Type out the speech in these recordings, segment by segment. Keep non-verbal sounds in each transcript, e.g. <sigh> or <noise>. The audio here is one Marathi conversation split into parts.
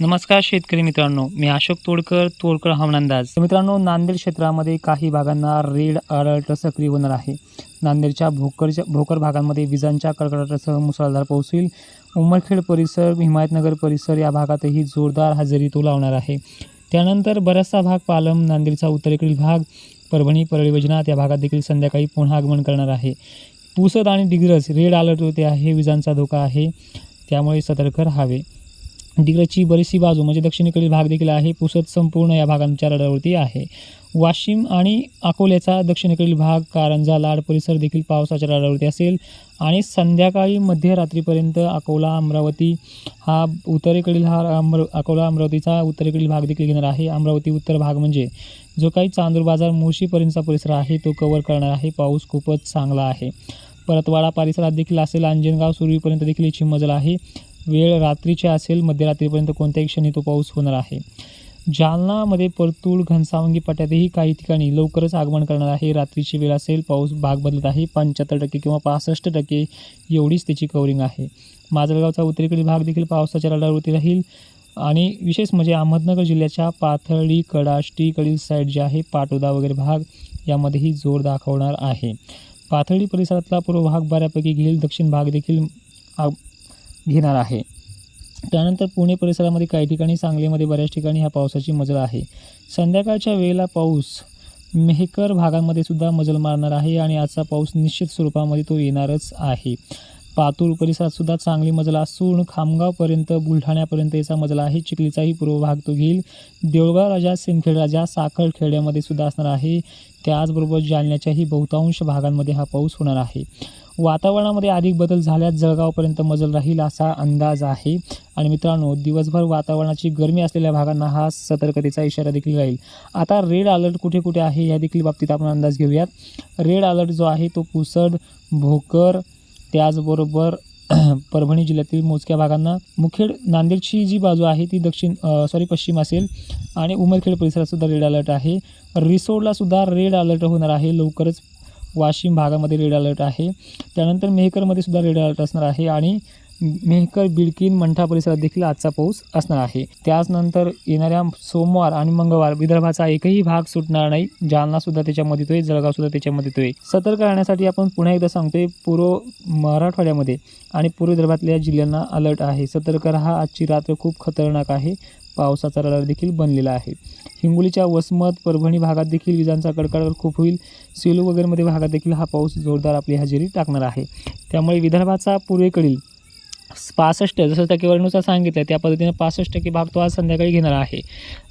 नमस्कार शेतकरी मित्रांनो मी अशोक तोडकर तोडकर हवामान मित्रांनो नांदेड क्षेत्रामध्ये काही भागांना रेड अलर्ट सक्रिय होणार आहे. नांदेडच्या भोकरच्या भोकर भागांमध्ये विजांच्या कडकडाटासह मुसळधार पाऊस होईल. उमरखेड परिसर हिमायतनगर परिसर या भागातही जोरदार हजेरी तो लावणार आहे. त्यानंतर बराचसा भाग पालम नांदेडचा उत्तरेकडील भाग परभणी परळी वैजनाथ या भागात देखील संध्याकाळी पुन्हा आगमन करणार आहे. पुसद आणि डिग्रस रेड अलर्ट होते आहे विजांचा धोका आहे. त्यामुळे सतर्क राहावे. डिग्रजची बरीचशी बाजू म्हणजे दक्षिणेकडील भाग देखील आहे पुसद संपूर्ण या भागांच्या रडावरती आहे. वाशिम आणि अकोल्याचा दक्षिणेकडील भाग कारंजा लाड परिसर देखील पावसाच्या रडावरती असेल. आणि संध्याकाळी मध्यरात्रीपर्यंत अकोला अमरावती हा उत्तरेकडील हा अमर अकोला अमरावतीचा उत्तरेकडील भाग देखील घेणार आहे. अमरावती उत्तर भाग म्हणजे जो काही चांदूर बाजार मुळशीपर्यंतचा परिसर आहे तो कवर करणार आहे. पाऊस खूपच चांगला आहे. परतवाडा परिसरात देखील असेल. अंजनगाव सुरवीपर्यंत देखील याची मजल आहे. वेळ रात्रीची असेल मध्यरात्रीपर्यंत कोणत्याही क्षणी तो पाऊस होणार आहे. जालनामध्ये परतूळ घनसावंगी पट्ट्यातही काही ठिकाणी लवकरच आगमन करणार आहे. रात्रीची वेळ असेल पाऊस भाग बदलत आहे. पंच्याहत्तर टक्के किंवा पासष्ट टक्के एवढीच त्याची कवरिंग आहे. माजलगावचा उत्तरेकडील भाग देखील पावसाच्या रडारवरती राहील. आणि विशेष म्हणजे अहमदनगर जिल्ह्याच्या पाथर्डी कडाष्टीकडील साईड जे आहे पाटोदा वगैरे भाग यामध्येही जोर दाखवणार आहे. पाथर्डी परिसरातला पूर्व भाग बऱ्यापैकी घेईल. दक्षिण भाग देखील आ- घेणार आहे. त्यानंतर पुणे परिसरामध्ये काही ठिकाणी सांगलीमध्ये बऱ्याच ठिकाणी ह्या पावसाची मजल आहे. संध्याकाळच्या वेळेला पाऊस मेहकर भागांमध्ये सुद्धा मजल मारणार आहे आणि आजचा पाऊस निश्चित स्वरूपामध्ये तो येणारच आहे. पातूर परिसरात सुद्धा चांगली मजल असून खामगावपर्यंत बुलढाण्यापर्यंत याचा मजला आहे. चिखलीचाही पूर्व भाग तो घेईल. देवळगाव राजा सिंदखेड राजा साखरखेड्यामध्ये सुद्धा असणार आहे. त्याचबरोबर जालन्याच्याही बहुतांश भागांमध्ये हा पाऊस होणार आहे. वातावरणामध्ये अधिक बदल झाल्यास जळगावपर्यंत मजल राहील असा अंदाज आहे. आणि मित्रांनो दिवसभर वातावरणाची गरमी असलेल्या भागांना हा सतर्कतेचा इशारा देखील राहील. आता रेड अलर्ट कुठे कुठे आहे या देखील बाबतीत आपण अंदाज घेऊयात. रेड अलर्ट जो आहे तो पुसद भोकर त्याचबरोबर <clears throat> परभणी जिल्ह्यातील मोजक्या भागांना मुखेड नांदेडची जी बाजू आहे ती दक्षिण सॉरी पश्चिम असेल आणि उमरखेड परिसरातसुद्धा रेड अलर्ट आहे. रिसोडलासुद्धा रेड अलर्ट होणार आहे. लवकरच वाशिम भागामध्ये रेड अलर्ट आहे. त्यानंतर मेहकरमध्ये सुद्धा रेड अलर्ट असणार आहे आणि मेहकर बिडकीन मंठा परिसरात देखील आजचा पाऊस असणार आहे. त्याचनंतर येणाऱ्या सोमवार आणि मंगळवार विदर्भाचा एकही भाग सुटणार नाही. जालना सुद्धा त्याच्यामध्ये येतोय जळगाव सुद्धा त्याच्यामध्ये येतोय सतर्क राहण्यासाठी आपण पुन्हा एकदा सांगतोय पूर्व मराठवाड्यामध्ये आणि पूर्व विदर्भातल्या जिल्ह्यांना अलर्ट आहे. सतर्क राहा आजची रात्र खूप खतरनाक आहे. पावसाचा रडार देखील बनलेला आहे. हिंगोलीच्या वसमत परभणी भागात देखील विजांचा कडकडाट खूप होईल. सेलू वगैरेमध्ये भागात देखील हा पाऊस जोरदार आपली हजेरी टाकणार आहे. त्यामुळे विदर्भाचा पूर्वेकडील पासष्ट जसं टक्केवारीनुसार सांगितलं त्या पद्धतीने पासष्ट टक्के भाग तो आज संध्याकाळी घेणार आहे.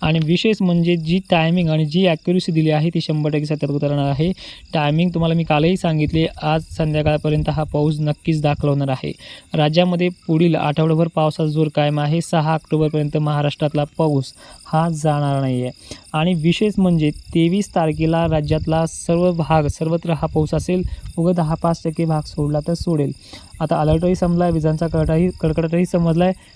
आणि विशेष म्हणजे जी टायमिंग आणि जी ॲक्युरेसी दिली आहे ती शंभर टक्के सतर्क राहणार आहे. टायमिंग तुम्हाला मी कालही सांगितले आज संध्याकाळपर्यंत हा पाऊस नक्कीच दाखल होणार आहे. राज्यामध्ये पुढील आठवडाभर पावसाचा जोर कायम आहे. सहा ऑक्टोबरपर्यंत महाराष्ट्रातला पाऊस हा जाणार नाही आहे आणि विशेष म्हणजे तेवीस तारखेला राज्यातला सर्व भाग सर्वत्र हा पाऊस असेल उगं दहा पाच टक्के भाग सोडला तर सोडेल. आता अलर्टही समजला विजांचा कडकडाही कडकडाटही समजला आहे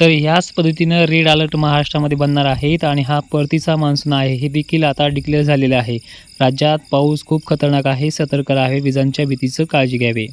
तर ह्याच पद्धतीनं रेड अलर्ट महाराष्ट्रामध्ये बनणार आहेत आणि हा परतीचा मान्सून आहे. हे देखील आता डिक्लेअर झालेलं आहे. राज्यात पाऊस खूप खतरनाक आहे सतर्क राहावे विजांच्या भीतीचं काळजी घ्यावी.